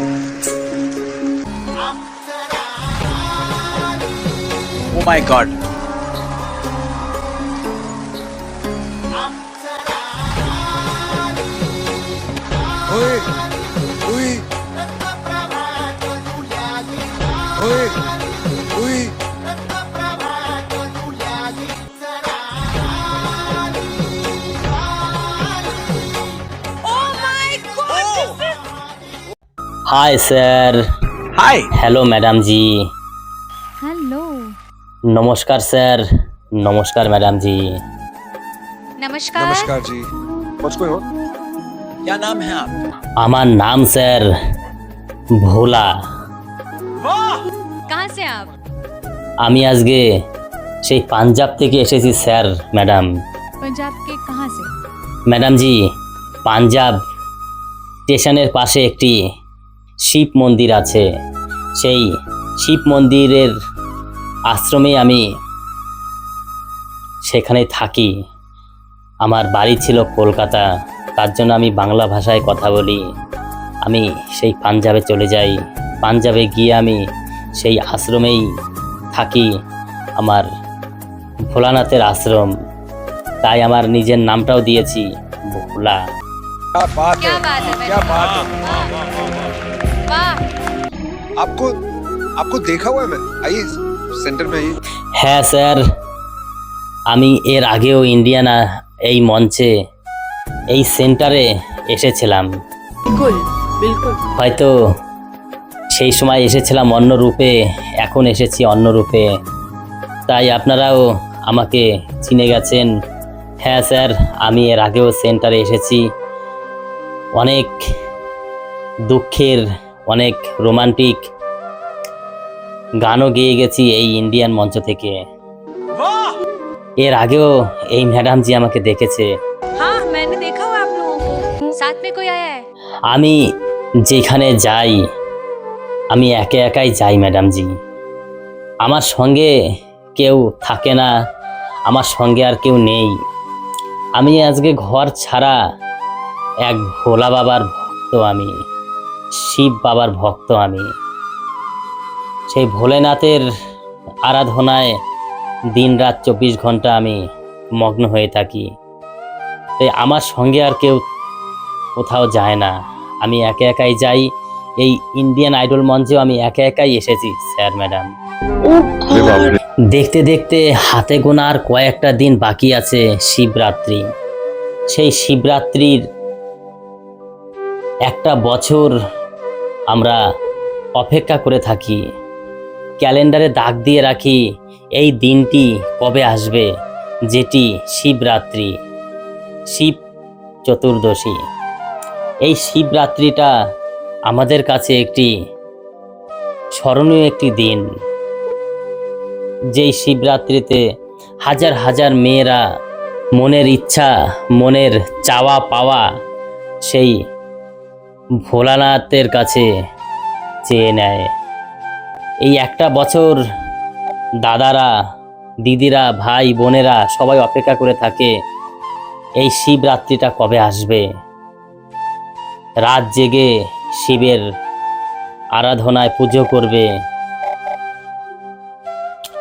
Oh my god. ओए Hi sir Hi. Hello madam ji hello নমস্কার sir নমস্কার madam জি नमस्कार नमस्कार जी What's going on? क्या नाम है आप আমার নাম স্যার ভোলা कहाँ से आप আমি আজকে সেই পাঞ্জাব থেকে এসেছি স্যার ম্যাডাম पंजाब के कहाँ से ম্যাডাম জি পাঞ্জাব স্টেশনের পাশে একটি শিব মন্দির আছে সেই শিব মন্দিরের আশ্রমে আমি সেখানে থাকি আমার বাড়ি ছিল কলকাতা তার জন্য আমি বাংলা ভাষায় কথা বলি আমি সেই পাঞ্জাবে চলে যাই পাঞ্জাবে গিয়ে আমি সেই আশ্রমেই থাকি আমার ভোলানাথের আশ্রম তাই আমার নিজের নামটাও দিয়েছি ভোলা क्या बात क्या है बात है क्या बात है वाह आपको आपको देखा हुआ है मैं आइए सेंटर में आइए হ্যাঁ স্যার আমি এর আগেও ইন্ডিয়ানা এই মঞ্চে এই সেন্টারে এসেছিলাম बिल्कुल बिल्कुल হয়তো সেই সময় এসেছিলাম অন্য রূপে এখন এসেছি অন্য রূপে তাই আপনারাও আমাকে চিনে গেছেন হ্যাঁ স্যার আমি এর আগেও সেন্টারে এসেছি অনেক দুঃখের অনেক রোমান্টিক গানও গেয়ে গেছি এই ইন্ডিয়ান মঞ্চ থেকে। এর আগেও এই ম্যাডামজি আমাকে দেখেছে। আমি যেখানে যাই আমি একে একাই যাই ম্যাডামজি। আমার সঙ্গে কেউ থাকে না আমার সঙ্গে আর কেউ নেই। আমি আজকে ঘর ছাড়া এক ভোলা বাবার ভক্ত আমি। শিব বাবার ভক্ত আমি। সেই ভোলেনাথের আরাধনায় দিন রাত চব্বিশ ঘণ্টা আমি মগ্ন হয়ে থাকি। তাই আমার সঙ্গে আর কেউ কোথাও যায় না। আমি একা একাই যাই। এই ইন্ডিয়ান আইডল মঞ্চেও আমি একা একাই এসেছি, স্যার, ম্যাডাম। দেখতে দেখতে হাতে গোনা আর কয়েকটা দিন বাকি আছে শিবরাত্রি। সেই শিবরাত্রির একটা বছর আমরা অপেক্ষা করে থাকি। ক্যালেন্ডারে দাগ দিয়ে রাখি এই দিনটি কবে আসবে, যেটি শিবরাত্রি, শিব চতুর্দশী। এই শিবরাত্রিটা আমাদের কাছে একটি স্মরণীয় একটি দিন। যেই শিবরাত্রিতে হাজার হাজার মেয়েরা মনের ইচ্ছা, মনের চাওয়া পাওয়া সেই ভোলানাথের কাছে চেয়ে নেয়। এই একটা বছর দাদারা, দিদিরা, ভাই, বোনেরা সবাই অপেক্ষা করে থাকে, এই শিবরাত্রিটা কবে আসবে? রাত জেগে শিবের আরাধনায় পুজো করবে।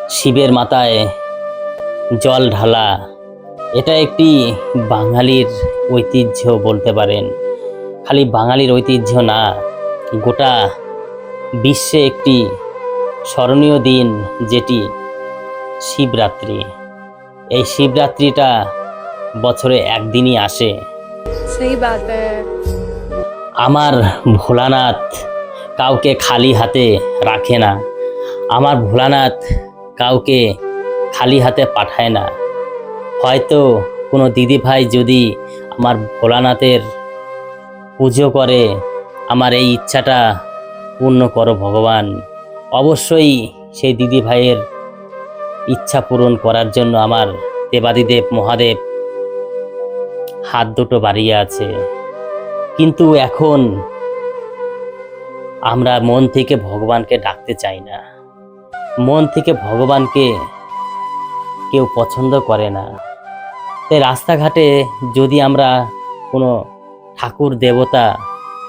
শিবের মাথায় জল ঢালা। এটা একটি বাঙালির ঐতিহ্য বলতে পারেন। খালি বাঙালির ঐতিহ্য না গোটা বিশ্বে একটি স্মরণীয় দিন যেটি শিবরাত্রি। এই শিবরাত্রিটা বছরে একদিনই আসে। আমার ভোলানাথ কাউকে খালি হাতে রাখে না। আমার ভোলানাথ কাউকে খালি হাতে পাঠায় না। হয়তো কোনো দিদিভাই যদি আমার ভোলানাথের পুজো করে। আমার এই ইচ্ছাটা পূর্ণ করো ভগবান। অবশ্যই সেই দিদিভাইয়ের ইচ্ছা পূরণ করার জন্য আমার দেবাদিদেব মহাদেব হাত দুটো বাড়িয়ে আছে। কিন্তু এখন আমরা মন থেকে ভগবানকে ডাকতে চাই না। মন থেকে ভগবানকে কেউ পছন্দ করে না। তাই রাস্তাঘাটে যদি আমরা কোনো ঠাকুর দেবতা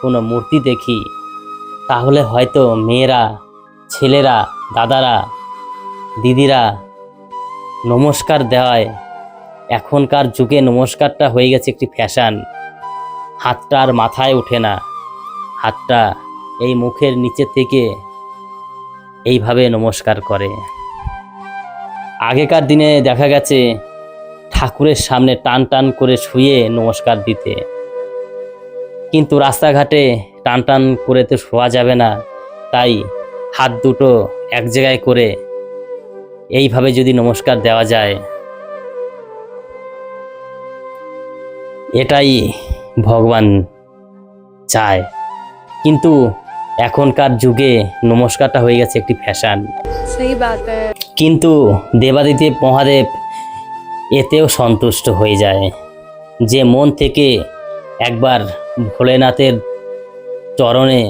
কোনো মূর্তি দেখি, তাহলে হয়তো মেয়েরা, ছেলেরা, দাদারা, দিদিরা নমস্কার দেওয়ায় এখনকার যুগে নমস্কারটা হয়ে গেছে একটি ফ্যাশন। হাতটা আর মাথায় ওঠে না। হাতটা এই মুখের নিচে থেকে এইভাবে নমস্কার করে। আগেকার দিনে দেখা গেছে ঠাকুরের সামনে টান টান করে শুয়ে নমস্কার দিতে। কিন্তু রাস্তাঘাটে টান টান করে তো শোয়া যাবে না। তাই হাত দুটো এক জায়গায় করে এইভাবে যদি নমস্কার দেওয়া যায়। এটাই ভগবান চায়। কিন্তু এখনকার যুগে নমস্কারটা হয়ে গেছে একটি ফ্যাশন। কিন্তু দেবাদিদেব মহাদেব এতেও সন্তুষ্ট হয়ে যায়। যে মন থেকে একবার ভোলেনাথের চরণে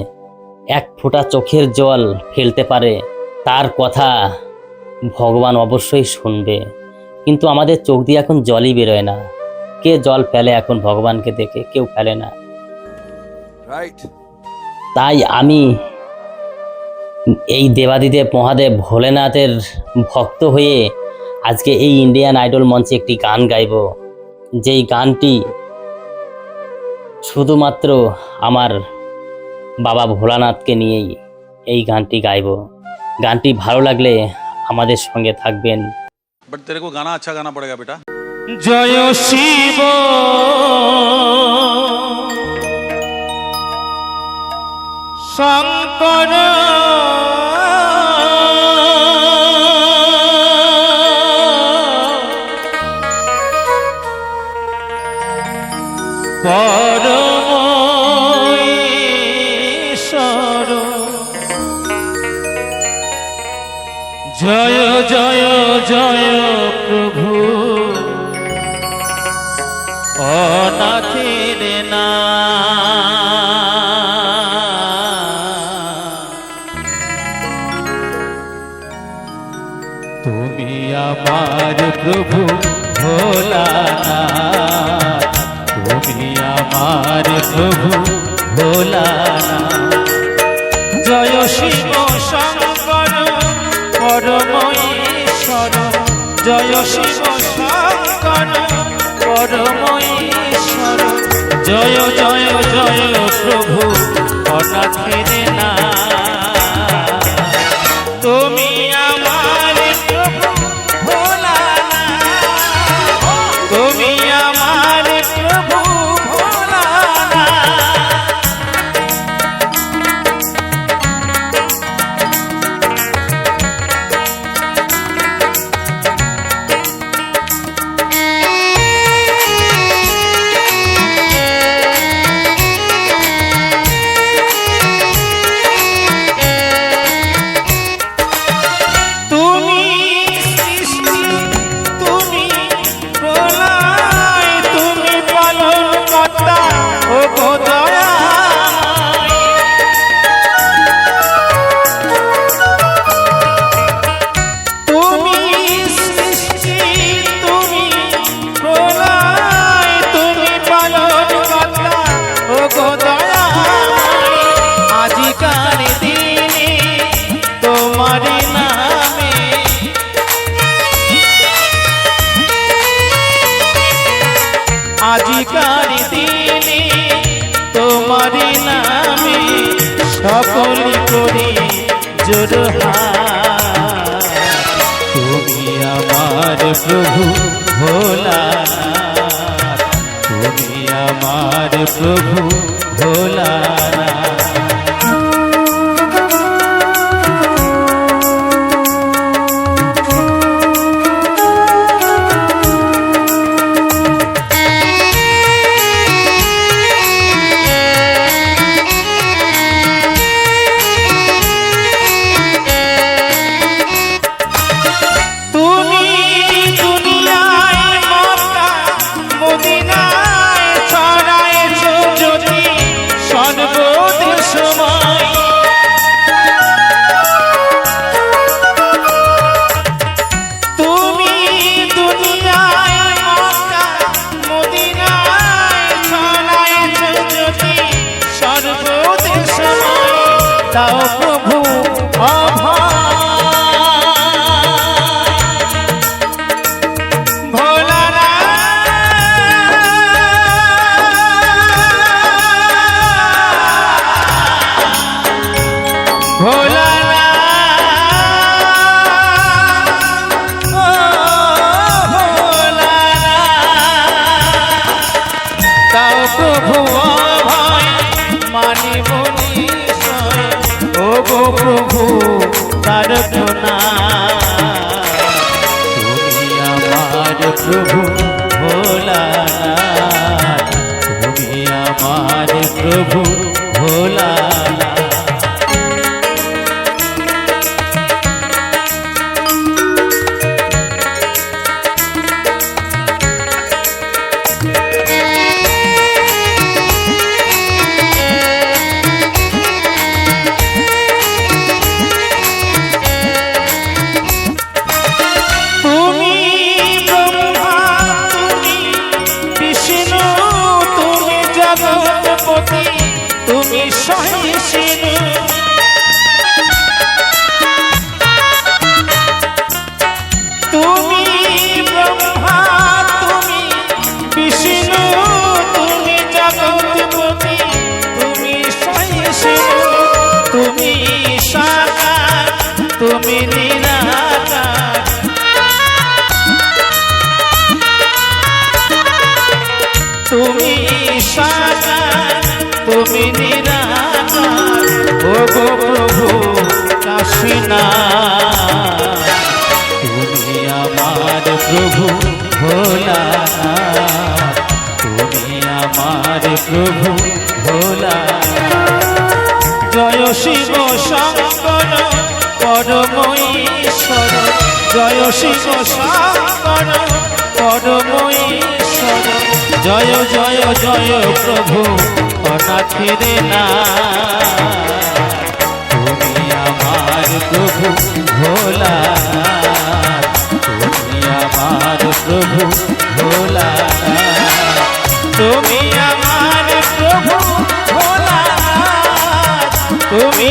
এক ফোঁটা চোখের জল ফেলতে পারে তার কথা ভগবান অবশ্যই শুনবে। কিন্তু আমাদের চোখ দিয়ে এখন জলই বেরোয় না। কে জল ফেলে এখন ভগবানকে দেখে কেউ ফেলে না। তাই আমি এই দেবাদিদেব মহাদেব ভোলেনাথের ভক্ত হয়ে আজকে এই ইন্ডিয়ান আইডল মঞ্চে একটি গান গাইব। যেই গানটি শুধুমাত্র আমার বাবা ভোলানাথকে নিয়েই এই গানটি গাইব। গানটি ভালো লাগলে আমাদের সঙ্গে থাকবেন। বাট তেরে গানা আচ্ছা গানা পড়ে পড়েগা বেটা জয় শিব। শঙ্কর পরমেশ্বর। জয় জয় জয় প্রভু। অনাথের না। তুমি আমার প্রভু ভোলানাথ আমার প্রভু ভোলানাথ জয় শিব শঙ্কর পরমেশ্বর জয় শিব শঙ্কর পরমেশ্বর জয় জয় জয় প্রভু, অনাথের না আজিকার দিনে তোমার নামে সকল করি তুমি আমার প্রভু ভোলা তুমি আমার প্রভু ভোলানাথ প্রভু ভোলা তুমি আমার প্রভু ভোলা নিরাকার ও গো প্রভু কাশিনা তুমি আমার প্রভু ভোলা তুমি আমার প্রভু ভোলা জয় শিব শঙ্কর পরমঈশ্বর। জয় শিব শঙ্কর পরমঈশ্বর। জয় জয় জয় প্রভু, অনাথের না। প্রভু ভোলা। তুমি আমার প্রভু ভোলা। তুমি আমার প্রভু ভোলা। তুমি